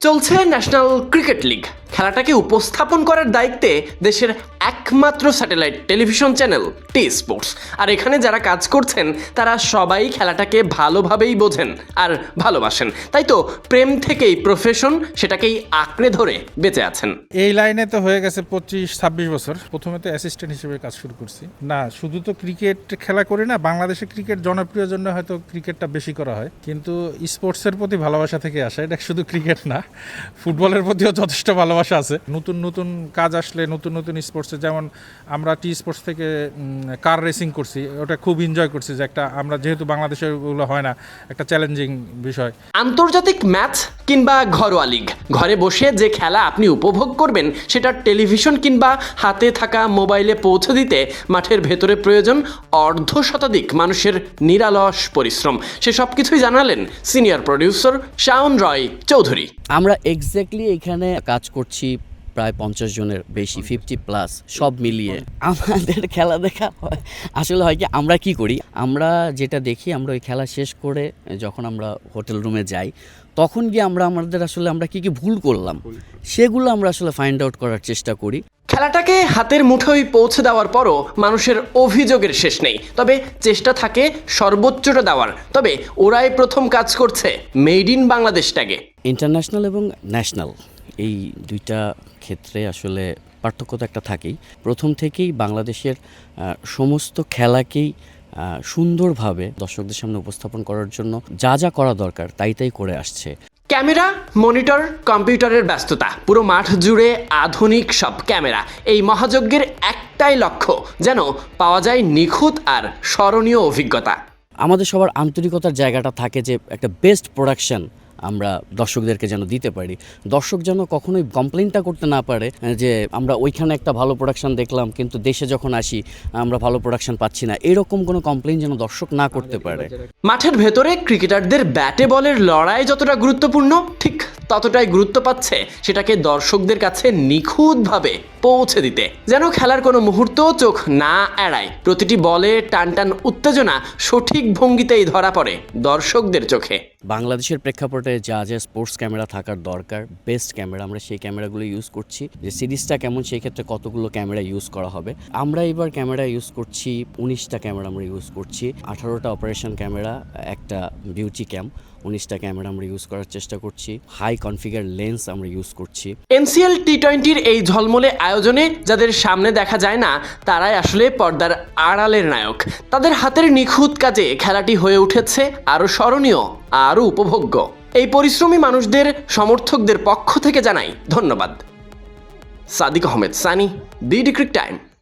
চলছে national cricket league খেলাটাকে উপস্থাপন করার দায়িত্বে দেশের একমাত্র satellite television channel T sports. আর এখানে যারা কাজ করছেন, তারা সবাই খেলাটাকে ভালোভাবেই বোঝেন আর ভালোবাসেন। তাই তো প্রেম থেকেই প্রফেশন সেটাকেই আঁকড়ে ধরে বেঁচে আছেন। এই লাইনে তো হয়ে গেছে পঁচিশ, ছাব্বিশ বছর। প্রথমে তো অ্যাসিস্ট্যান্ট হিসেবে কাজ শুরু করছি। না, শুধু তো ক্রিকেট খেলা করি না, বাংলাদেশে ক্রিকেট জনপ্রিয় জন্য হয়তো ক্রিকেটটা বেশি করা হয়। কিন্তু স্পোর্টসের প্রতি ভালোবাসা থেকে আসে, এটা শুধু ক্রিকেট না ফুটবলের প্রতিও যথেষ্ট ভালোবাসা আছে। নতুন নতুন কাজ আসলে, নতুন নতুন স্পোর্টসে যেমন আমরা টি স্পোর্টস থেকে কার রেসিং করছি, ওটা খুব এনজয় করছি যে একটা, আমরা যেহেতু বাংলাদেশে ওগুলো হয় না, একটা চ্যালেঞ্জিং বিষয়। আন্তর্জাতিক ম্যাচ কিংবা ঘরোয়া লিগ। ঘরে বসে যে খেলা আপনি উপভোগ করবেন, সেটা টেলিভিশন কিংবা হাতে থাকা মোবাইলে পৌঁছে দিতে মাঠের ভেতরে প্রয়োজন অর্ধ শতাধিক মানুষের নিরালস পরিশ্রম। সে সব কিছুই জানালেন সিনিয়র প্রডিউসার শাওন রয় চৌধুরী। আমরা এক্স্যাক্টলি এখানে কাজ করছি প্রায় পঞ্চাশ জনের বেশি ফিফটি প্লাস সব মিলিয়ে। আমাদের খেলা দেখা হয়। আসলে হয় কি আমরা কি করি আমরা যেটা দেখি আমরা ওই খেলা শেষ করে যখন আমরা হোটেল রুমে যাই তখন গিয়ে আমরা আমাদের আসলে আমরা কি কি ভুল করলাম সেগুলো আমরা আসলে ফাইন্ড আউট করার চেষ্টা করি। খেলাটাকে হাতের মুঠোয় পৌঁছে দেওয়ার পরও মানুষের অভিযোগের শেষ নেই। তবে চেষ্টা থাকে সর্বোচ্চটা দেওয়ার। তবে ওরাই প্রথম কাজ করছে মেড ইন বাংলাদেশ ট্যাগে ইন্টারন্যাশনাল এবং ন্যাশনাল এই দুইটা ক্ষেত্রে আসলে পার্থক্য তো একটা থাকেই। প্রথম থেকেই বাংলাদেশের সমস্ত খেলাকেই সুন্দরভাবে দর্শকদের সামনে উপস্থাপন করার জন্য যা যা করা দরকার তাই তাই করে আসছে। ক্যামেরা মনিটর কম্পিউটারের ব্যস্ততা পুরো মাঠ জুড়ে আধুনিক সব ক্যামেরা। এই মহাযজ্ঞের একটাই লক্ষ্য যেন পাওয়া যায় নিখুঁত আর স্মরণীয় অভিজ্ঞতা। আমাদের সবার আন্তরিকতার জায়গাটা থাকে যে একটা বেস্ট প্রোডাকশন আমরা দর্শকদেরকে যেন দিতে পারি। দর্শক যেন কখনোই কমপ্লেনটা করতে না পারে, যে আমরা ওইখানে একটা ভালো প্রোডাকশন দেখলাম, কিন্তু দেশে যখন আসি, আমরা ভালো প্রোডাকশন পাচ্ছি না। এরকম কোনো কমপ্লেন যেন দর্শক না করতে পারে। মাঠের ভেতরে ক্রিকেটারদের ব্যাটে বলের লড়াই যতটা গুরুত্বপূর্ণ, ঠিক ততটাই গুরুত্ব পাচ্ছে সেটাকে দর্শকদের কাছে নিখুঁতভাবে পৌঁছে দিতে। যেন খেলার কোনো মুহূর্ত চোখ না এড়ায়। প্রতিটি বলে টান টান উত্তেজনা সঠিক ভঙ্গিতেই ধরা পড়ে দর্শকদের চোখে। বাংলাদেশের প্রেক্ষাপটে যা যা স্পোর্টস ক্যামেরা থাকার দরকার বেস্ট ক্যামেরা আমরা সেই ক্যামেরাগুলো ইউজ করছি। যে সিরিজটা কেমন, সেই ক্ষেত্রে কতগুলো ক্যামেরা ইউজ করা হবে। আমরা এবার ক্যামেরা ইউজ করছি, উনিশটা ক্যামেরা আমরা ইউজ করছি। আঠারোটা অপারেশন ক্যামেরা একটা বিউটি ক্যাম উনিশটা ক্যামেরা আমরা ইউজ করার চেষ্টা করছি। হাই কনফিগার লেন্স আমরা ইউজ করছি। এনসিএল টি টোয়েন্টির এই ঝলমলে আয়োজনে যাদের সামনে দেখা যায় না, তারাই আসলে পর্দার আড়ালের নায়ক। তাদের হাতের নিখুঁত কাজে খেলাটি হয়ে উঠেছে আরও স্মরণীয়। আরও উপভোগ্য। এই পরিশ্রমী মানুষদের, সমর্থকদের পক্ষ থেকে জানাই ধন্যবাদ। সাদিক আহমেদ, সানি, দি ডিক্রিক টাইম।